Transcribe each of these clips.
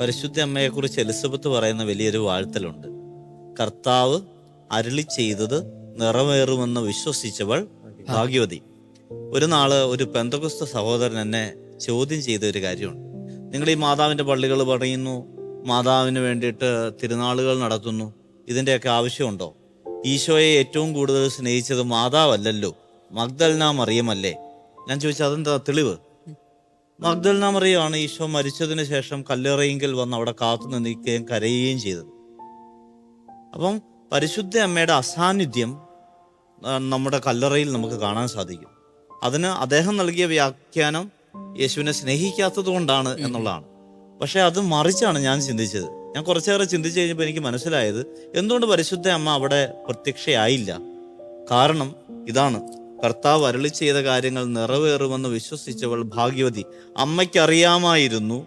പരിശുദ്ധ അമ്മയെക്കുറിച്ച് എലിസബത്ത് പറയുന്ന വലിയൊരു വാഴ്ത്തലുണ്ട്. കർത്താവ് അരുളി ചെയ്തത് നിറവേറുമെന്ന് വിശ്വസിച്ചവൾ ഭാഗ്യവതി. ഒരു നാൾ ഒരു പെന്തകുസ്ത സഹോദരൻ എന്നെ ചോദ്യം ചെയ്ത ഒരു കാര്യമുണ്ട്. നിങ്ങൾ ഈ മാതാവിന്റെ പള്ളികൾ പറയുന്നു മാതാവിന് വേണ്ടിയിട്ട് തിരുനാളുകൾ നടത്തുന്നു ഇതിന്റെയൊക്കെ ആവശ്യമുണ്ടോ? ഈശോയെ ഏറ്റവും കൂടുതൽ സ്നേഹിച്ചത് മാതാവല്ലല്ലോ മഗ്ദൽന മറിയമല്ലേ ഞാൻ ചോദിച്ചത് അതെന്താ തെളിവ്? മഗ്ദൽന മറിയാണ് ഈശോ മരിച്ചതിന് ശേഷം കല്ലറയെങ്കിൽ വന്ന് അവിടെ കാത്തു നിൽക്കുകയും കരയുകയും ചെയ്തത്. അപ്പം പരിശുദ്ധ അമ്മയുടെ അസാന്നിധ്യം നമ്മുടെ കല്ലറയിൽ നമുക്ക് കാണാൻ സാധിക്കും. അതിന് അദ്ദേഹം നൽകിയ വ്യാഖ്യാനം യേശുവിനെ സ്നേഹിക്കാത്തത് കൊണ്ടാണ് എന്നുള്ളതാണ്. പക്ഷെ അത് മറിച്ചാണ് ഞാൻ ചിന്തിച്ചത്. ഞാൻ കുറച്ചേറെ ചിന്തിച്ചു കഴിഞ്ഞപ്പോൾ എനിക്ക് മനസ്സിലായത് എന്തുകൊണ്ട് പരിശുദ്ധ അമ്മ അവിടെ പ്രത്യക്ഷയായില്ല? കാരണം ഇതാണ്. കർത്താവ് അരളി ചെയ്ത കാര്യങ്ങൾ നിറവേറുമെന്ന് വിശ്വസിച്ചവൾ ഭാഗ്യവതി. അമ്മയ്ക്കറിയാമായിരുന്നു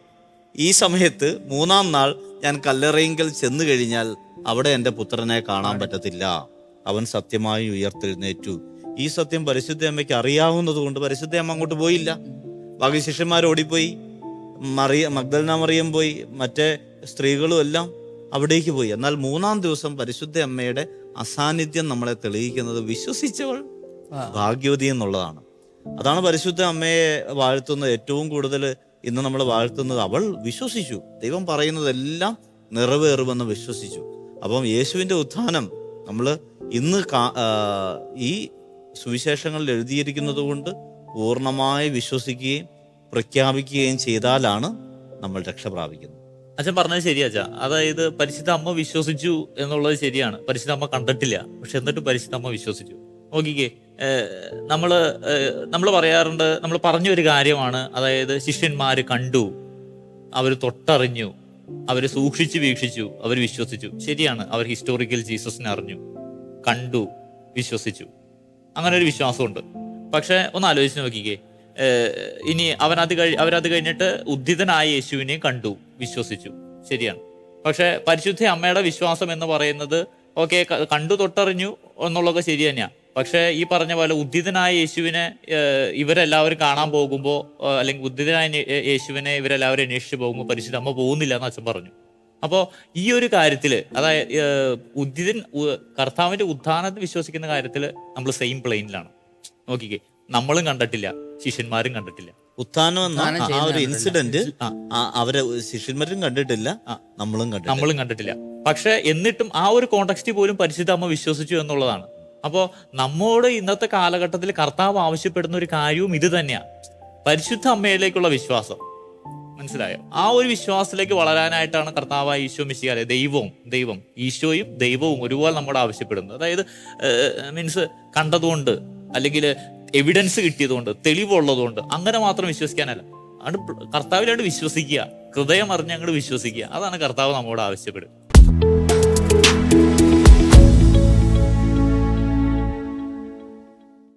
ഈ സമയത്ത് മൂന്നാം നാൾ ഞാൻ കല്ലറയിങ്കൽ ചെന്നു കഴിഞ്ഞാൽ അവിടെ എന്റെ പുത്രനെ കാണാൻ പറ്റത്തില്ല. അവൻ സത്യമായി ഉയർത്തെഴുന്നേറ്റു. ഈ സത്യം പരിശുദ്ധ അമ്മയ്ക്ക് അറിയാവുന്നത് കൊണ്ട് പരിശുദ്ധ അമ്മ അങ്ങോട്ട് പോയില്ല. ബാക്കി ശിഷ്യന്മാർ ഓടിപ്പോയി മറിയ മഗ്ദലന മറിയം പോയി മറ്റേ സ്ത്രീകളും എല്ലാം അവിടേക്ക് പോയി. എന്നാൽ മൂന്നാം ദിവസം പരിശുദ്ധ അമ്മയുടെ അസാന്നിധ്യം നമ്മളെ തെളിയിക്കുന്നത് വിശ്വസിച്ചവൾ ഭാഗ്യവതി എന്നുള്ളതാണ്. അതാണ് പരിശുദ്ധ അമ്മയെ വാഴ്ത്തുന്നത് ഏറ്റവും കൂടുതൽ ഇന്ന് നമ്മൾ വാഴ്ത്തുന്നത്. അവൾ വിശ്വസിച്ചു. ദൈവം പറയുന്നതെല്ലാം നിറവേറുമെന്ന് വിശ്വസിച്ചു. അപ്പം യേശുവിന്റെ ഉത്ഥാനം നമ്മൾ ഇന്ന് ഈ സുവിശേഷങ്ങളിൽ എഴുതിയിരിക്കുന്നത് കൊണ്ട് പൂർണമായി വിശ്വസിക്കുകയും പ്രഖ്യാപിക്കുകയും ചെയ്താലാണ് നമ്മൾ രക്ഷ പ്രാപിക്കുന്നത്. അച്ഛൻ പറഞ്ഞത് ശരിയാ അച്ഛാ. അതായത് പരിശുദ്ധ അമ്മ വിശ്വസിച്ചു എന്നുള്ളത് ശരിയാണ്. പരിശുദ്ധ അമ്മ കണ്ടിട്ടില്ല. പക്ഷെ എന്നിട്ട് പരിശുദ്ധ അമ്മ വിശ്വസിച്ചു. നോക്കിക്കേ നമ്മൾ നമ്മൾ പറയാറുണ്ട് നമ്മൾ പറഞ്ഞ ഒരു കാര്യമാണ് അതായത് ശിഷ്യന്മാർ കണ്ടു അവർ തൊട്ടറിഞ്ഞു അവർ സൂക്ഷിച്ചു വീക്ഷിച്ചു അവർ വിശ്വസിച്ചു. ശരിയാണ് അവർ ഹിസ്റ്റോറിക്കൽ ജീസസിനെ അറിഞ്ഞു കണ്ടു വിശ്വസിച്ചു. അങ്ങനെ ഒരു വിശ്വാസമുണ്ട്. പക്ഷെ ഒന്ന് ആലോചിച്ച് നോക്കിക്കേ ഇനി അവൻ അത് കഴി അവരത് കഴിഞ്ഞിട്ട് ഉദ്ധിതനായ യേശുവിനെ കണ്ടു വിശ്വസിച്ചു. ശരിയാണ്. പക്ഷെ പരിശുദ്ധ അമ്മയുടെ വിശ്വാസം എന്ന് പറയുന്നത് ഓക്കെ കണ്ടു തൊട്ടറിഞ്ഞു എന്നുള്ളതൊക്കെ ശരി തന്നെയാണ് പക്ഷെ ഈ പറഞ്ഞ പോലെ ഉദ്ധിതനായ യേശുവിനെ ഇവരെല്ലാവരും കാണാൻ പോകുമ്പോൾ അല്ലെങ്കിൽ ഉദ്ധിതനായ യേശുവിനെ ഇവരെല്ലാവരും അന്വേഷിച്ച് പോകുമ്പോൾ പരിശുദ്ധ അമ്മ പോകുന്നില്ല എന്ന് അച്ഛൻ പറഞ്ഞു. അപ്പോൾ ഈ ഒരു കാര്യത്തിൽ അതായത് ഉദ്ധിതൻ കർത്താവിന്റെ ഉത്ഥാനത്തിൽ വിശ്വസിക്കുന്ന കാര്യത്തിൽ നമ്മൾ സെയിം പ്ലെയിനിലാണ് നോക്കിക്കേ നമ്മളും കണ്ടിട്ടില്ല ശിഷ്യന്മാരും കണ്ടിട്ടില്ല. ഉത്ഥാനം എന്ന ആ ഒരു ഇൻസിഡന്റ് അവരെ ശിഷ്യന്മാരും കണ്ടിട്ടില്ല നമ്മളും കണ്ടിട്ടില്ല. നമ്മളും കണ്ടിട്ടില്ല. പക്ഷെ എന്നിട്ടും ആ ഒരു കോണ്ടക്സ്റ്റിൽ പോലും പരിശുദ്ധ അമ്മ വിശ്വസിച്ചു എന്നുള്ളതാണ്. അപ്പോൾ നമ്മോട് ഇന്നത്തെ കാലഘട്ടത്തിൽ കർത്താവ് ആവശ്യപ്പെടുന്ന ഒരു കാര്യവും ഇത് തന്നെയാണ് പരിശുദ്ധ അമ്മയിലേക്കുള്ള വിശ്വാസം. മനസ്സിലായോ? ആ ഒരു വിശ്വാസത്തിലേക്ക് വളരാനായിട്ടാണ് കർത്താവ് ഈശോ മിശിയാലെ ദൈവവും ദൈവം ഈശോയും ദൈവവും ഒരുപോലെ നമ്മോട് ആവശ്യപ്പെടുന്നത്. അതായത് മീൻസ് കണ്ടതുകൊണ്ട് അല്ലെങ്കിൽ എവിഡൻസ് കിട്ടിയതുകൊണ്ട് തെളിവുള്ളതുകൊണ്ട് അങ്ങനെ മാത്രം വിശ്വസിക്കാനല്ല. അത് കർത്താവിലായിട്ട് വിശ്വസിക്കുക ഹൃദയം അറിഞ്ഞ് അങ്ങോട്ട് വിശ്വസിക്കുക അതാണ് കർത്താവ് നമ്മോട് ആവശ്യപ്പെടുന്നത്.